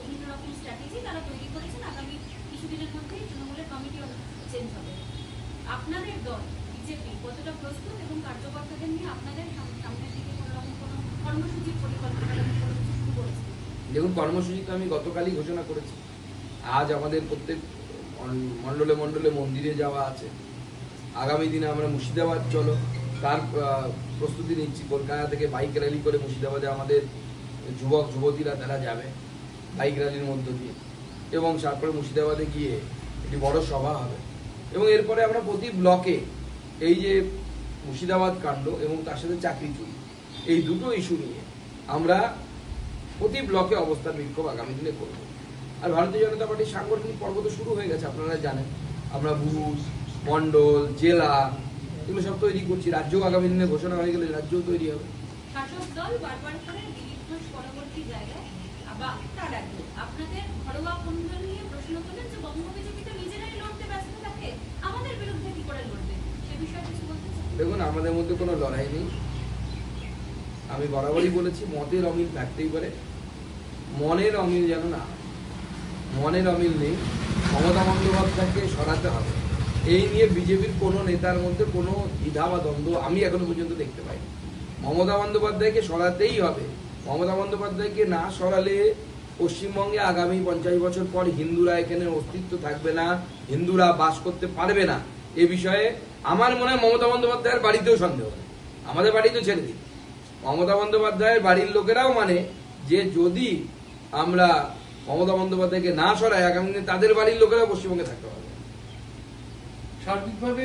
বিভিন্ন রকম স্ট্র্যাটেজি তারা তৈরি করেছেন। আগামী কিছুদিনের তৃণমূলের কমিটিও চেঞ্জ হবে। আপনাদের দল, বিজেপি, কতটা প্রস্তুত এবং কার্যকর্তাদের নিয়ে আপনাদের সামনের দিকে কোনো রকম কোনো কর্মসূচির পরিকল্পনা দেখুন, কর্মসূচি তো আমি গতকালই ঘোষণা করেছি। আজ আমাদের প্রত্যেক মণ্ডলে মণ্ডলে মন্দিরে যাওয়া আছে। আগামী দিনে আমরা মুর্শিদাবাদ চলো। তার প্রস্তুতি নিচ্ছি। কলকাতা থেকে বাইক র্যালি করে মুর্শিদাবাদে আমাদের যুবক, যুবতীরা তারা যাবে। বাইক র্যালির মধ্য দিয়ে। এবং তারপরে মুর্শিদাবাদে গিয়ে একটি বড় সভা হবে। এবং এরপরে আমরা প্রতি ব্লকে এই যে মুর্শিদাবাদ কাণ্ড এবং তার সাথে চাকরি চুরি, এই দুটো ইস্যু নিয়ে আমরা প্রতি ব্লকে অবস্থান বিক্ষোভ আগামী দিনে করব। আর ভারতীয় জনতা পার্টির সাংগঠনিক পর্ব তো শুরু হয়ে গেছে, আপনারা জানেন। আমরা বুথ মণ্ডল, জেলা এগুলো সব তৈরি করছি। রাজ্য আগামী দিনে ঘোষণা হয়ে গেলে রাজ্যও তৈরি হবে। শাসক দল বারবার করে পরবর্তী জায়গায় দেখুন, আমাদের মধ্যে কোনো লড়াই নেই। আমি বরাবরই বলেছি, মতের অমিল থাকতেই পারে। মনের অমিল যেন না মনের অমিল নেই। মমতা বন্দ্যোপাধ্যায়কে সরাতে হবে। এই নিয়ে বিজেপির কোনো নেতার মধ্যে কোনো দ্বিধা বা দ্বন্দ্ব আমি এখনও পর্যন্ত দেখতে পাই মমতা বন্দ্যোপাধ্যায়কে সরাতেই হবে। মমতা বন্দ্যোপাধ্যায়কে না সরালে পশ্চিমবঙ্গে আগামী পঞ্চাশ বছর পর হিন্দুরা এখানে অস্তিত্ব থাকবে না, হিন্দুরা বাস করতে পারবে না। এ বিষয়ে আমার মনে হয় মমতা বন্দ্যোপাধ্যায়ের বাড়িতেও সন্দেহ আমাদের বাড়ি তো ছেড়ে দিই মমতা বন্দ্যোপাধ্যায়ের বাড়ির লোকেরাও মানে যে যদি আমরা মমতা বন্দ্যোপাধ্যায়কে না সরাই, আগামী দিনে তাদের বাড়ির লোকেরাও পশ্চিমবঙ্গে থাকতে পারবে সার্বিকভাবে